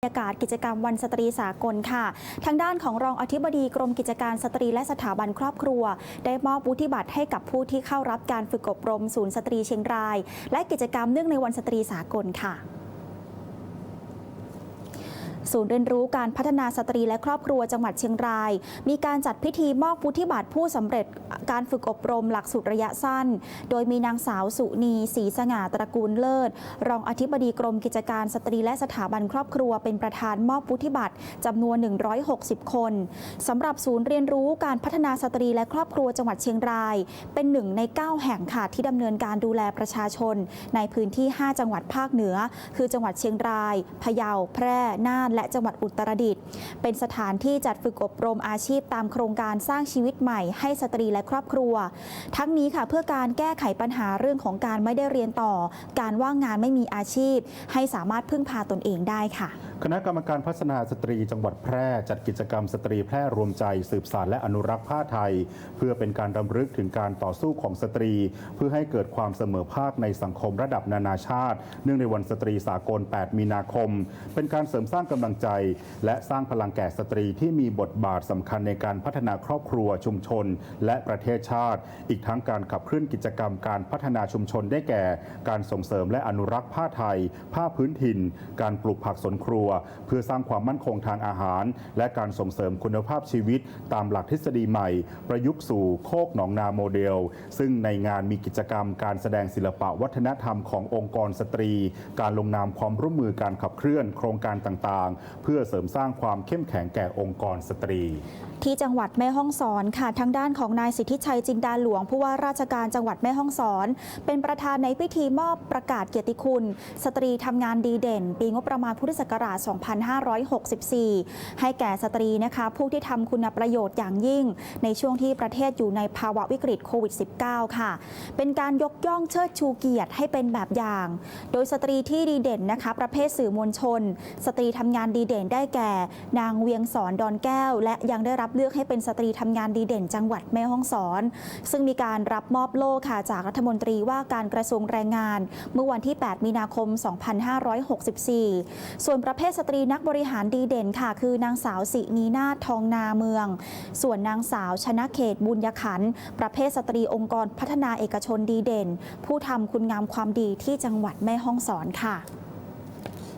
บรรยากาศกิจกรรมวันสตรีสากลค่ะ ทางด้านของรองอธิบดีกรมกิจการสตรีและสถาบันครอบครัว ได้มอบวุฒิบัตรให้กับผู้ที่เข้ารับการฝึกอบรมศูนย์สตรีเชียงราย และกิจกรรมเนื่องในวันสตรีสากลค่ะ ศูนย์เรียนรู้การพัฒนาสตรีและครอบครัวจังหวัดเชียงราย มีการจัดพิธีมอบวุฒิบัตรผู้สำเร็จการฝึกอบรมหลักสูตรระยะสั้น โดยมีนางสาวสุนีศรีสง่าตระกูลเลิศ รองอธิบดีกรมกิจการสตรีและสถาบันครอบครัว เป็นประธานมอบวุฒิบัตรจำนวน 160 คนสำหรับศูนย์เรียนรู้การพัฒนาสตรีและครอบครัวจังหวัดเชียงราย เป็นหนึ่งใน 9 แห่งค่ะที่ดำเนินการดูแลประชาชน ในพื้นที่ 5 จังหวัดภาคเหนือ คือจังหวัดเชียงราย พะเยา แพร่ น่านและจังหวัดอุตรดิตถ์เป็นสถานที่จัดฝึกอบรมอาชีพตามโครงการสร้างชีวิตใหม่ให้สตรีและครอบครัว ทั้งนี้ค่ะเพื่อการแก้ไขปัญหาเรื่องของการไม่ได้เรียนต่อ การว่างงานไม่มีอาชีพ ให้สามารถพึ่งพาตนเองได้ค่ะ คณะกรรมการพัฒนาสตรีจังหวัดแพร่ จัดกิจกรรมสตรีแพร่รวมใจ สืบสานและอนุรักษ์ผ้าไทย เพื่อเป็นการรำลึกถึงการต่อสู้ของสตรี เพื่อให้เกิดความเสมอภาคในสังคมระดับนานาชาติ เนื่องในวันสตรีสากล 8 มีนาคม เป็นการเสริมสร้างกำลังใจ และสร้างพลังแก่สตรีที่มีบทบาทสำคัญในการพัฒนาครอบครัวชุมชน และประเทศชาติ อีกทั้งการขับเคลื่อนกิจกรรมการพัฒนาชุมชนได้แก่ การส่งเสริมและอนุรักษ์ผ้าไทย ผ้าพื้นถิ่น การปลูกผักสวนครัวเพื่อสร้างความมั่นคงทางอาหาร และการส่งเสริมคุณภาพชีวิต ตามหลักทฤษฎีใหม่ ประยุกต์สู่โคกหนองนาโมเดล ซึ่งในงานมีกิจกรรมการแสดงศิลปะวัฒนธรรมขององค์กรสตรี การลงนามความร่วมมือการขับเคลื่อนโครงการต่างๆ เพื่อเสริมสร้างความเข้มแข็งแก่องค์กรสตรี ที่จังหวัดแม่ฮ่องสอนค่ะทางด้านของนายสิทธิชัยจินดาหลวงผู้ว่าราชการจังหวัดแม่ฮ่องสอน เป็นประธานในพิธีมอบประกาศเกียรติคุณ สตรีทำงานดีเด่น ปีงบประมาณพุทธศักราช2564 ให้แก่สตรีนะคะผู้ที่ทำคุณประโยชน์อย่างยิ่ง ในช่วงที่ประเทศอยู่ในภาวะวิกฤตโควิด -19 ค่ะ เป็นการยกย่องเชิดชูเกียรติให้เป็นแบบอย่าง โดยสตรีที่ดีเด่นนะคะ ประเภทสื่อมวลชน สตรีทำงานดีเด่นได้แก่ นางเวียงสอนดอนแก้ว และยังได้รับเลือกให้เป็นสตรีทำงานดีเด่น จังหวัดแม่ฮ่องสอน ซึ่งมีการรับมอบโล่ค่ะจากรัฐมนตรีว่าการกระทรวงแรงงาน เมื่อวันที่ 8 มีนาคม 2564 ส่วนประเภทสตรีนักบริหารดีเด่นค่ะ คือนางสาวสินีนาทองนาเมือง ส่วนนางสาวชนะเขตบุญยขัน ประเภทสตรีองค์กรพัฒนาเอกชนดีเด่น ผู้ทำคุณงามความดีที่จังหวัดแม่ฮ่องสอนค่ะ